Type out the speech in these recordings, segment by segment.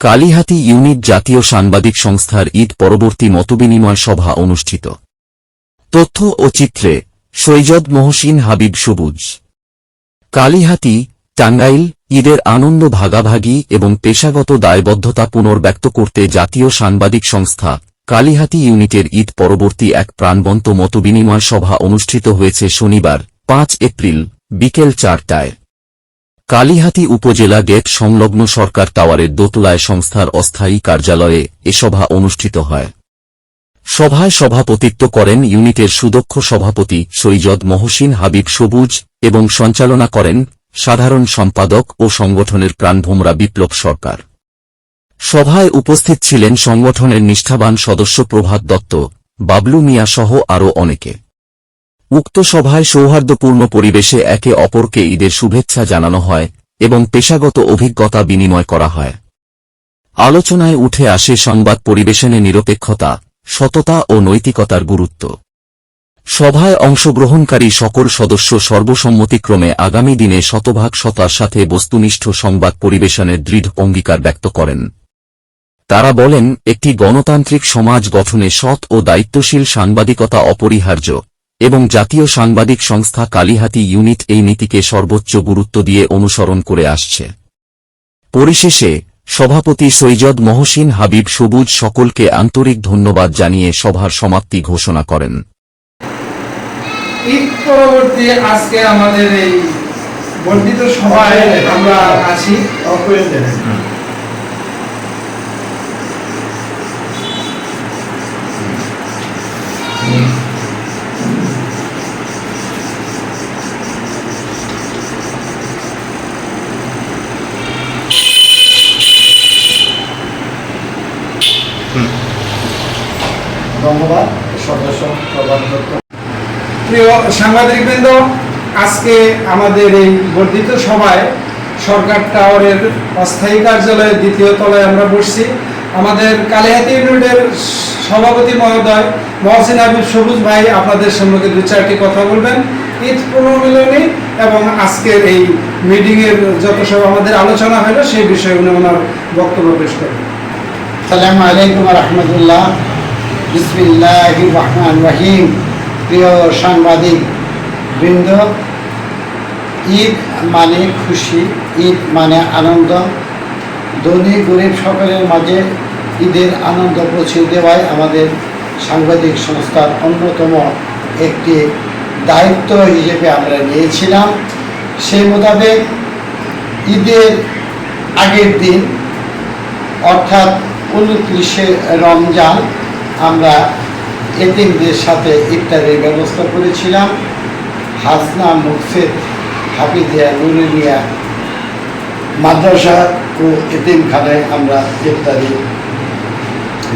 Kalihati unit জাতীয় সাংবাদিক সংস্থার ঈদ পরবর্তী মতবিনিময় সভা অনুষ্ঠিত। তথ্য ও চিত্রে সৈয়দ মহসিন হাবিব সবুজ। কালিহাতি টাঙ্গাইল, ঈদের আনন্দ ভাগাভাগি এবং পেশাগত দায়বদ্ধতা পুনর্ব্যক্ত করতে জাতীয় সাংবাদিক সংস্থা কালিহাতি ইউনিটের ঈদ পরবর্তী এক প্রাণবন্ত মতবিনিময় সভা অনুষ্ঠিত হয়েছে শনিবার, পাঁচ এপ্রিল, বিকেল চারটায়। কালিহাতি উপজেলা গেট সংলগ্ন সরকার টাওয়ারের দোতলায় সংস্থার অস্থায়ী কার্যালয়ে এ সভা অনুষ্ঠিত হয়। সভায় সভাপতিত্ব করেন ইউনিটের সুদক্ষ সভাপতি সৈয়দ মহসিন হাবিব সবুজ এবং সঞ্চালনা করেন সাধারণ সম্পাদক ও সংগঠনের প্রাণভোমরা বিপ্লব সরকার। সভায় উপস্থিত ছিলেন সংগঠনের নিষ্ঠাবান সদস্য প্রভাত দত্ত, বাবলু মিয়া সহ আরও অনেকে। উক্ত সভায় সৌহার্দ্যপূর্ণ পরিবেশে একে অপরকে ঈদের শুভেচ্ছা জানানো হয় এবং পেশাগত অভিজ্ঞতা বিনিময় করা হয়। আলোচনায় উঠে আসে সংবাদ পরিবেশনে নিরপেক্ষতা, সততা ও নৈতিকতার গুরুত্ব। সভায় অংশগ্রহণকারী সকল সদস্য সর্বসম্মতিক্রমে আগামী দিনে শতভাগ শতার সাথে বস্তুনিষ্ঠ সংবাদ পরিবেশনের দৃঢ় অঙ্গীকার ব্যক্ত করেন। তারা বলেন, একটি গণতান্ত্রিক সমাজ গঠনে সৎ ও দায়িত্বশীল সাংবাদিকতা অপরিহার্য। এবং জাতীয় সাংবাদিক সংস্থা কালিহাতি ইউনিট এই নীতিকে সর্বোচ্চ গুরুত্ব দিয়ে অনুসরণ করে আসছে। পরিশেষে, সভাপতি সৈয়দ মহসিন হাবিব সবুজ সকলকে আন্তরিক ধন্যবাদ জানিয়ে সভার সমাপ্তি ঘোষণা করেন। আজকে আমাদের এই বর্ধিত সভায় আমরা আছি। ধন্যবাদ সদস্য প্রিয় সাংবাদিকবৃন্দ আজকে আমাদের এই বর্ধিত সভায় সরকার টাওয়ারের অস্থায়ী কার্যালয়ের দ্বিতীয় তলায় আমরা বসছি। আমাদের কালিহাতি ইউনিটের সভাপতি মহোদয় মহসিন হাবিব সবুজ ভাই আপনাদের সম্মুখে দু চারটি কথা বলবেন। ঈদ পুনর্মিলনী এবং আজকের এই মিটিংয়ের যত সব আমাদের আলোচনা হলো সেই বিষয়ে উনি ওনার বক্তব্য পেশ করবেন। সালাম আলাইকুম রহমতুল্লাহ। বিসমিল্লাহ প্রিয় সাংবাদিক বৃন্দ, ঈদ মানে খুশি, ঈদ মানে আনন্দ। ধনী, গরিব সকলের মাঝে ঈদের আনন্দ পৌঁছে দেওয়াই আমাদের সাংবাদিক সংস্থার অন্যতম একটি দায়িত্ব হিসেবে আমরা নিয়েছিলাম। সেই মোতাবেক ঈদের আগের দিন, অর্থাৎ উনত্রিশে রমজান আমরা এতিমদের সাথে ইফতারের ব্যবস্থা করেছিলাম। হাসনা মুকসেদ, হাফিজিয়া, নুরুলিয়া মাদ্রাসা ও এতিমখানায় আমরা ইফতারি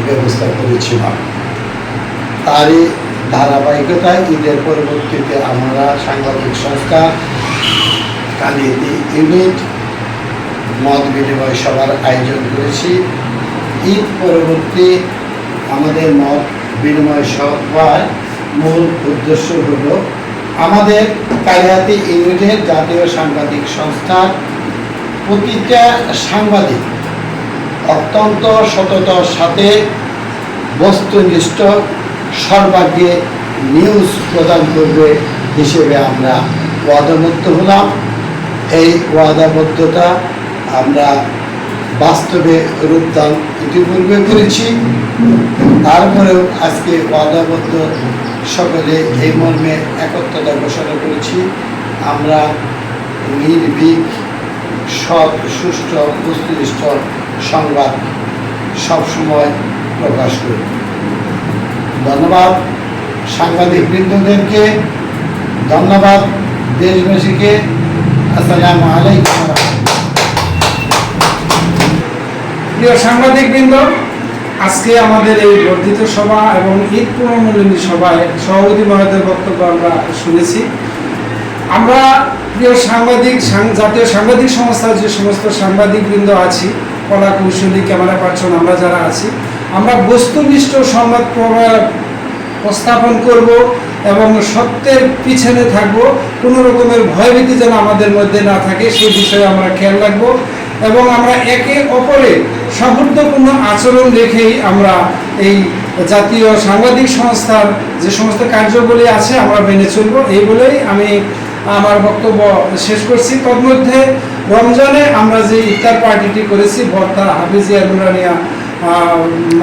ব্যবস্থা করেছিলাম। তারই ধারাবাহিকতায় ঈদের পরবর্তীতে আমরা সাংবাদিক সংস্থা কালিয়াতি ইউনিট মত বিনিময় সভার আয়োজন করেছি। ঈদ পরবর্তী আমাদের মত বিনিময় সভার মূল উদ্দেশ্য হল আমাদের কালিহাতি ইউনিটের জাতীয় সাংবাদিক সংস্থার প্রতিটা সাংবাদিক অত্যন্ত সততার সাথে বস্তুনিষ্ঠ, সর্বাগ্রে নিউজ প্রদান করবে হিসেবে আমরা ওয়াদাবদ্ধ হলাম। এই ওয়াদাবদ্ধতা আমরা বাস্তবে রূপদান ইতিপূর্বে করেছি। তারপরেও আজকে ওয়াদাবদ্ধ সকলে এই মর্মে একত্রতা ঘোষণা করেছি। আমরা নির্ভীক, সৎ, সুষ্ঠু বস্তুনিষ্ঠ সংবাদ সবসময় প্রকাশ করি। ধন্যবাদ সাংবাদিক বৃন্দদেরকে, ধন্যবাদ দেশবাসীকে। আসসালামু আলাইকুম। প্রিয় সাংবাদিকবৃন্দ আজকে আমাদের এই বর্ধিত সভা এবং ঈদ পুনর্মিলনী সভায় সভাপতি মহোদয়ের বক্তব্য আমরা শুনেছি। আমরা প্রিয় সাংবাদিক জাতীয় সাংবাদিক সংস্থার যে সমস্ত সাংবাদিকবৃন্দ আছি, কলা কৌশলী, ক্যামেরা পার্সন, আমরা যারা আছি, আমরা বস্তুনিষ্ঠ সংবাদ উপস্থাপন করব এবং সত্যের পিছনে থাকব। কোনো রকমের ভয়ভীতি যেন আমাদের মধ্যে না থাকে সেই বিষয়ে আমরা খেয়াল রাখব এবং আমরা একে অপরের সৌহার্দ্যপূর্ণ আচরণ রেখেই আমরা এই জাতীয় সাংবাদিক সংস্থার যে সমস্ত কার্যগুলি আছে আমরা মেনে চলব। এই বলেই আমি আমার বক্তব্য শেষ করছি। তন্মধ্যে রমজানে আমরা যে ইফতার পার্টিটি করেছি, বর্তা হাফিজিয়া নুরানিয়া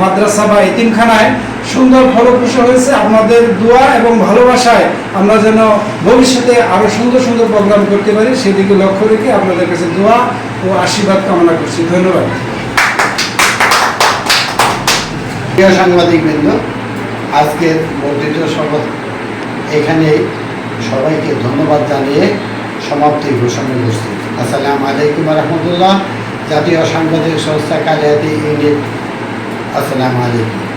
মাদ্রাসা বা এতিমখানায়, সুন্দর ফলপ্রসূ হয়েছে। আপনাদের দোয়া এবং ভালোবাসায় আমরা যেন ভবিষ্যতে আরও সুন্দর সুন্দর প্রোগ্রাম করতে পারি, সেদিকে লক্ষ্য রেখে আপনাদের কাছে দোয়া ও আশীর্বাদ কামনা করছি। ধন্যবাদ। প্রিয় সাংবাদিক বৃন্দ আজকের বর্ধিত শপথ এখানে সবাইকে ধন্যবাদ জানিয়ে সমাপ্তি ঘোষণা করছি আসসালাম আলাইকুম রহমতুল্লাহ। জাতীয় সাংবাদিক সংস্থা কালিয়াতি ইউনিট, আসসালামু আলাইকুম।